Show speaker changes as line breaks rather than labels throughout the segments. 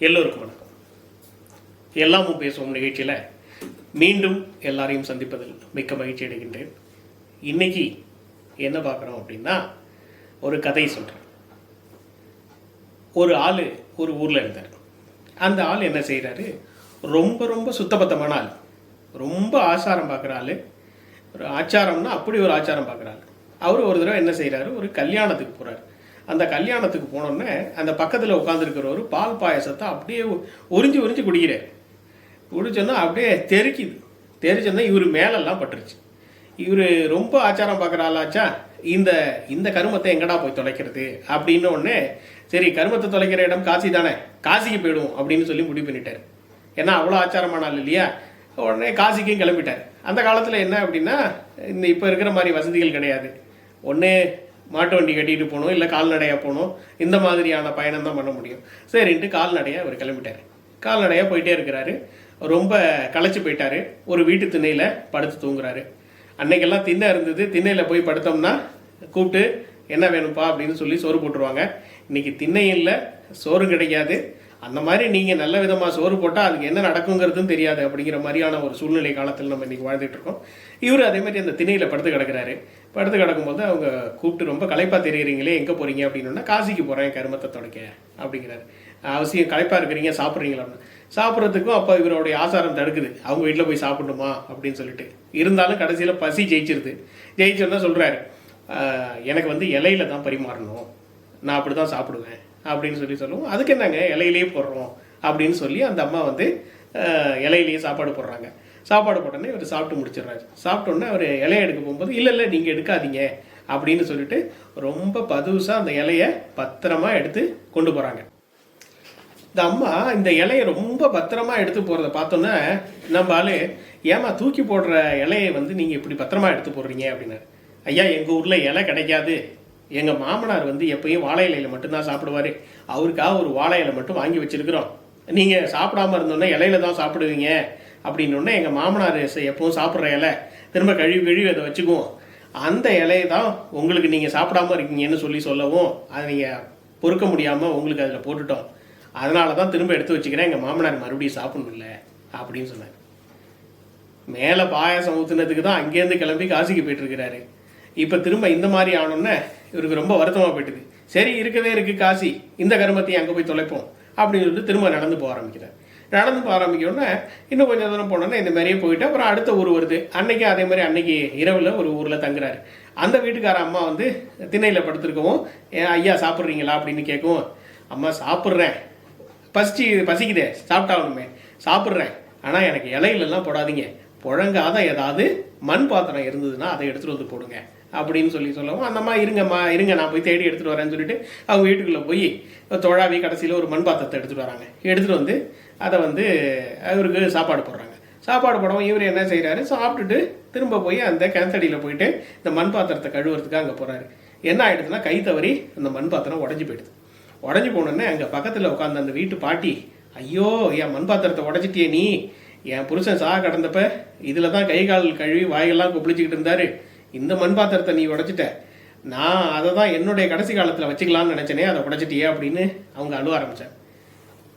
எல்லோருக்கும் வணக்கம். எல்லாமும் பேசுவோம் நிகழ்ச்சியில். மீண்டும் எல்லாரையும் சந்திப்பதில் மிக்க மகிழ்ச்சி அடைகின்றேன். இன்னைக்கு என்ன பார்க்குறோம் அப்படின்னா ஒரு கதை சொல்கிறேன் ஒரு ஆள் ஒரு ஊரில் இருந்தார். அந்த ஆள் என்ன செய்கிறாரு ரொம்ப ரொம்ப சுத்தபத்தமான ஆள். ரொம்ப ஆச்சாரம் பார்க்குற ஆள். ஒரு ஆச்சாரம்னா அப்படி ஒரு ஆச்சாரம் பார்க்குற ஆள். அவர் ஒரு தடவை என்ன செய்கிறாரு ஒரு கல்யாணத்துக்கு போகிறார் அந்த கல்யாணத்துக்கு போனோடனே அந்த பக்கத்தில் உட்காந்துருக்கிறவர் பால் பாயசத்தை அப்படியே உறிஞ்சி உறிஞ்சி குடிக்கிறார். குடிச்சோன்னா அப்படியே தெறிக்குது தெரிச்சோன்னா இவர் மேலெல்லாம் பட்டுருச்சு. இவர் ரொம்ப ஆச்சாரம் பார்க்குற ஆளாச்சா? இந்த இந்த கருமத்தை எங்கடா போய் தொலைக்கிறது? அப்படின்னு உடனே சரி கருமத்தை தொலைக்கிற இடம் காசி தானே? காசிக்கு போயிடுவோம் அப்படின்னு சொல்லி முடிவு பண்ணிட்டார். ஏன்னா அவ்வளோ ஆச்சாரமான ஆள் இல்லையா? உடனே காசிக்கும் கிளம்பிட்டார். அந்த காலத்தில் என்ன அப்படின்னா இந்த இப்போ இருக்கிற மாதிரி வசதிகள் கிடையாது. ஒன்று மாட்டு வண்டி கட்டிட்டு போகணும் இல்லை கால்நடையாக போகணும் இந்த மாதிரியான பயணம் தான் பண்ண முடியும். சரின்ட்டு கால்நடையாக அவர் கிளம்பிட்டார். கால்நடையாக போயிட்டே இருக்கிறாரு. ரொம்ப களைச்சு போயிட்டார். ஒரு வீட்டு திண்ணையில் படுத்து தூங்குறாரு. அன்னைக்கெல்லாம் திண்ணை இருந்தது. திண்ணையில் போய் படுத்தோம்னா கூப்பிட்டு என்ன வேணும்ப்பா? அப்படின்னு சொல்லி சோறு போட்டுருவாங்க. இன்னைக்கு திண்ணையும் இல்லை சோறும் கிடைக்காது. அந்த மாதிரி நீங்கள் நல்ல விதமாக சோறு போட்டால் அதுக்கு என்ன நடக்குங்கிறதும் தெரியாது அப்படிங்கிற மாதிரியான ஒரு சூழ்நிலை காலத்தில் நம்ம இன்றைக்கி வாழ்ந்துட்டு இருக்கோம். இவர் அதே மாதிரி அந்த திணையில் படுத்து கிடக்கிறாரு. படுத்து கிடக்கும்போது அவங்க கூப்பிட்டு ரொம்ப களைப்பாக தெரியுறீங்களே எங்கே போகிறீங்க அப்படின்னா காசிக்கு போகிறேன் கருமத்தை தொடக்க அப்படிங்கிறாரு. அவசியம் களைப்பாக இருக்கிறீங்க சாப்பிட்றீங்களா அப்படின்னு. சாப்பிட்றதுக்கும் அப்போ இவருடைய ஆசாரம் தடுக்குது. அவங்க வீட்டில் போய் சாப்பிடணுமா அப்படின்னு சொல்லிட்டு. இருந்தாலும் கடைசியில் பசி ஜெயிச்சிருது. ஜெயிச்சோன்னா சொல்கிறாரு எனக்கு வந்து இலையில தான் பரிமாறணும். நான் அப்படி தான் சாப்பிடுவேன் அப்படின்னு சொல்லி சொல்லுவோம் அதுக்கு என்னங்க இலையிலேயே போடுறோம் அப்படின்னு சொல்லி அந்த அம்மா வந்து இலையிலேயே சாப்பாடு போடுறாங்க. சாப்பாடு போட்டோன்னே இவர் சாப்பிட்டு முடிச்சிடுறாரு. சாப்பிட்டோன்னே அவர் இலையை எடுக்க போகும்போது இல்லை இல்லை நீங்கள் எடுக்காதீங்க அப்படின்னு சொல்லிட்டு ரொம்ப பதுசாக அந்த இலையை பத்திரமா எடுத்து கொண்டு போகிறாங்க இந்த அம்மா இந்த இலையை ரொம்ப பத்திரமா எடுத்து போகிறத பார்த்தோன்னே நம்ம ஆள் ஏமா தூக்கி போடுற இலையை வந்து நீங்கள் இப்படி பத்திரமா எடுத்து போடுறீங்க? அப்படின்னாரு. ஐயா எங்கள் ஊரில் இலை கிடைக்காது. எங்கள் மாமனார் வந்து எப்பயும் வாழை இலையில மட்டும்தான் சாப்பிடுவார். அவருக்காக ஒரு வாழை இலை மட்டும் வாங்கி வச்சுருக்குறோம். நீங்கள் சாப்பிடாம இருந்தோன்னே இலையில தான் சாப்பிடுவீங்க. அப்படின்னோடனே எங்கள் மாமனார் எப்பவும் சாப்பிட்ற இலை திரும்ப கழுவி கழுவி அதை வச்சுக்குவோம். அந்த இலையை தான் உங்களுக்கு நீங்கள் சாப்பிடாம இருக்கீங்கன்னு சொல்லி சொல்லவும் அதை நீங்கள் பொறுக்க முடியாமல் உங்களுக்கு அதில் போட்டுட்டோம். அதனால தான் திரும்ப எடுத்து வச்சுக்கிறேன் எங்கள் மாமனார் மறுபடியும் சாப்பிடணும் இல்லை அப்படின்னு சொன்னார். மேலே பாயாசம் ஊற்றுனதுக்கு தான் அங்கேருந்து கிளம்பி காசிக்கு போயிட்டுருக்கிறாரு. இப்போ திரும்ப இந்த மாதிரி ஆனோன்னே இவருக்கு ரொம்ப வருத்தமாக போயிட்டுது. சரி இருக்கவே இருக்கு காசி இந்த கருமத்தையும் அங்கே போய் தொலைப்போம் அப்படின்னு சொல்லிட்டு திரும்ப நடந்து போக ஆரம்பிக்கிறார். நடந்து போக இன்னும் கொஞ்சம் தூரம் போனோன்னே இந்த மாதிரியே போயிட்டு அப்புறம் அடுத்த ஊர் வருது. அன்னைக்கு அதே மாதிரி அன்னைக்கு இரவில் ஒரு ஊரில் தங்குறாரு. அந்த வீட்டுக்கார அம்மா வந்து திண்ணையில் படுத்திருக்கவும் ஏன் ஐயா சாப்பிட்றீங்களா? அப்படின்னு கேட்கவும் அம்மா சாப்பிட்றேன். பசிச்சு பசிக்குதே சாப்பிட்டாலுமே சாப்பிட்றேன். ஆனால் எனக்கு இலையிலலாம் போடாதீங்க. புழங்காத ஏதாவது மண் பாத்திரம் இருந்ததுன்னா அதை எடுத்துகிட்டு வந்து போடுங்க. அப்படின்னு சொல்லி சொல்லவும் அந்தம்மா இருங்கம்மா இருங்க நான் போய் தேடி எடுத்துகிட்டு வரேன்னு சொல்லிட்டு அவங்க வீட்டுக்குள்ளே போய் தொழாவி கடைசியில் ஒரு மண் பாத்திரத்தை எடுத்துகிட்டு வராங்க. எடுத்துகிட்டு வந்து அதை வந்து அவருக்கு சாப்பாடு போடுறாங்க. சாப்பாடு போடவும் இவர் என்ன செய்கிறாரு சாப்பிட்டுட்டு திரும்ப போய் அந்த கிணத்தடியில் போயிட்டு இந்த மண் பாத்திரத்தை கழுவுறதுக்கு அங்கே போகிறாரு என்ன ஆயிடுதுன்னா கை தவறி அந்த மண் பாத்திரம் உடஞ்சி போயிடுது. உடஞ்சி போனோடனே அங்கே பக்கத்தில் உட்காந்து அந்த வீட்டு பாட்டி ஐயோ என் மண் பாத்திரத்தை உடச்சிட்டியே நீ. என் புருஷன் சாக கடந்தப்ப இதில் தான் கை கால் கழுவி வாயெல்லாம் கொப்பளிச்சுக்கிட்டு இருந்தார். இந்த மண் பாத்திரத்தை நீ உடைச்சிட்ட. நான் அதை தான் என்னுடைய கடைசி காலத்தில் வச்சுக்கலாம்னு நினச்சேனே அதை உடைச்சிட்டியே அப்படின்னு அவங்க அழுவ ஆரம்பித்தேன்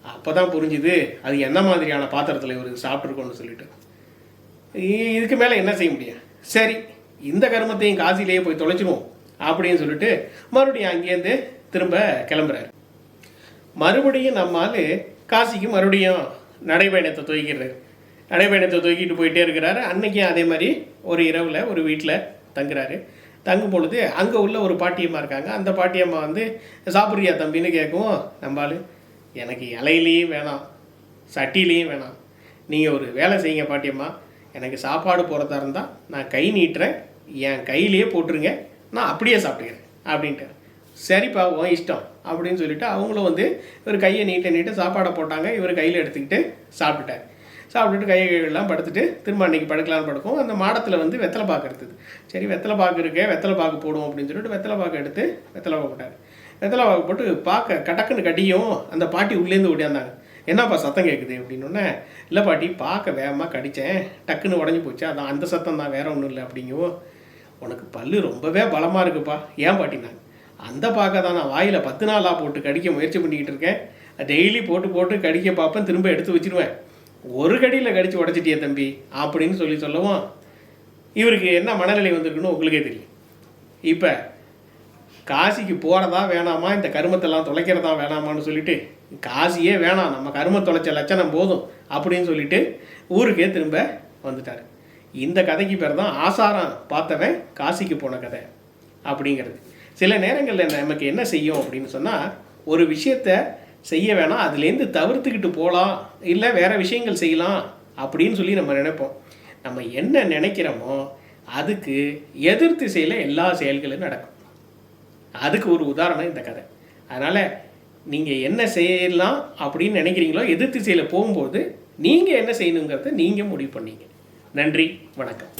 அப்போ தான் புரிஞ்சுது அது என்ன மாதிரியான பாத்திரத்தில் இவருக்கு சாப்பிட்ருக்கோன்னு சொல்லிட்டு. இதுக்கு மேலே என்ன செய்ய முடியும்? சரி இந்த கருமத்தையும் காசிலேயே போய் தொலைச்சிடுவோம் அப்படின்னு சொல்லிட்டு மறுபடியும் அங்கேருந்து திரும்ப கிளம்புறாரு. மறுபடியும் நம்மால் காசிக்கு மறுபடியும் நடைபயணத்தை துவக்கிறாரு நடைபயணத்தை தூக்கிட்டு போயிட்டே இருக்கிறாரு. அன்னைக்கும் அதே மாதிரி ஒரு இரவில் ஒரு வீட்டில் தங்குறாரு. தங்கும் பொழுது அங்கே உள்ள ஒரு பாட்டியம்மா இருக்காங்க. அந்த பாட்டியம்மா வந்து சாப்பிட்றியா தம்பின்னு கேட்கவும் நம்மளால் எனக்கு இலையிலையும் வேணாம் சட்டிலையும் வேணாம். நீங்கள் ஒரு வேலை செய்யுங்க பாட்டியம்மா. எனக்கு சாப்பாடு போகிறதா இருந்தால் நான் கை நீட்டுறேன் என் கையிலேயே போட்டுருங்க நான் அப்படியே சாப்பிட்டுக்கிறேன் அப்படின்ட்டு. சரிப்பா உன் இஷ்டம் அப்படின்னு சொல்லிட்டு அவங்களும் வந்து இவர் கையை நீட்ட நீட்ட சாப்பாடை போட்டாங்க. இவர் கையில் எடுத்துக்கிட்டு சாப்பிட்டுட்டார். சாப்பிட்டுட்டு கையை கையெல்லாம் படுத்துட்டு திரும்ப அன்னைக்கு படுக்கலாம்னு படுக்கும். அந்த மாடத்தில் வந்து வெத்தலை பாக்கு எடுத்தது. சரி வெத்தலை பாக்கு இருக்கே வெத்தலை பாக்கு போடுவோம் அப்படின்னு சொல்லிட்டு வெத்தலை பாக்கு எடுத்து வெத்தலை பாக்கு போட்டார். இதெல்லாம் போட்டு பார்க்க கடக்குன்னு கடியும். அந்த பாட்டி உள்ளேருந்து ஓடியாந்தாங்க. என்னப்பா சத்தம் கேட்குது அப்படின்னோடனே இல்லை பாட்டி பார்க்க வேகமாக கடித்தேன் டக்குன்னு உடஞ்சி போச்சு. அதான் அந்த சத்தம் தான். வேற ஒன்றும் இல்லை. அப்படிங்கவும் உனக்கு பல்லு ரொம்பவே பலமாக இருக்குப்பா. ஏன் பாட்டினாங்க அந்த பார்க்க தான். நான் வாயில் பத்து நாளாக போட்டு கடிக்க முயற்சி பண்ணிக்கிட்டு இருக்கேன். டெய்லி போட்டு போட்டு கடிக்க பார்ப்பேன். திரும்ப எடுத்து வச்சிருவேன். ஒரு கடியில் கடிச்சு உடச்சிட்டியே தம்பி. அப்படின்னு சொல்லி சொல்லவும் இவருக்கு என்ன மனநிலை வந்திருக்குன்னு உங்களுக்கே தெரியும். இப்போ காசிக்கு போகிறதா வேணாமா? இந்த கருமத்தெல்லாம் தொலைக்கிறதா வேணாமான்னு சொல்லிட்டு காசியே வேணாம். நம்ம கரும தொலைச்ச லட்சணம் போதும் அப்படின்னு சொல்லிட்டு ஊருக்கே திரும்ப வந்துட்டார். இந்த கதைக்கு பேர் தான் ஆசாரம் பார்த்தவன் காசிக்கு போன கதை அப்படிங்கிறது. சில நேரங்களில் நமக்கு என்ன செய்யும் அப்படின்னு சொன்னால் ஒரு விஷயத்த செய்ய வேணாம் அதுலேருந்து தவிர்த்துக்கிட்டு போகலாம் இல்லை வேறு விஷயங்கள் செய்யலாம் அப்படின்னு சொல்லி நம்ம நினைப்போம். நம்ம என்ன நினைக்கிறோமோ அதுக்கு எதிர் திசையில் எல்லா செயல்களும் நடக்கும். அதுக்கு ஒரு உதாரணம் இந்த கதை. அதனால் நீங்கள் என்ன செய்யலாம் அப்படின்னு நினைக்கிறீங்களோ எதிர் திசையில் போகும்போது நீங்கள் என்ன செய்யணுங்கிறத நீங்கள் முடிவு பண்ணீங்க. நன்றி வணக்கம்.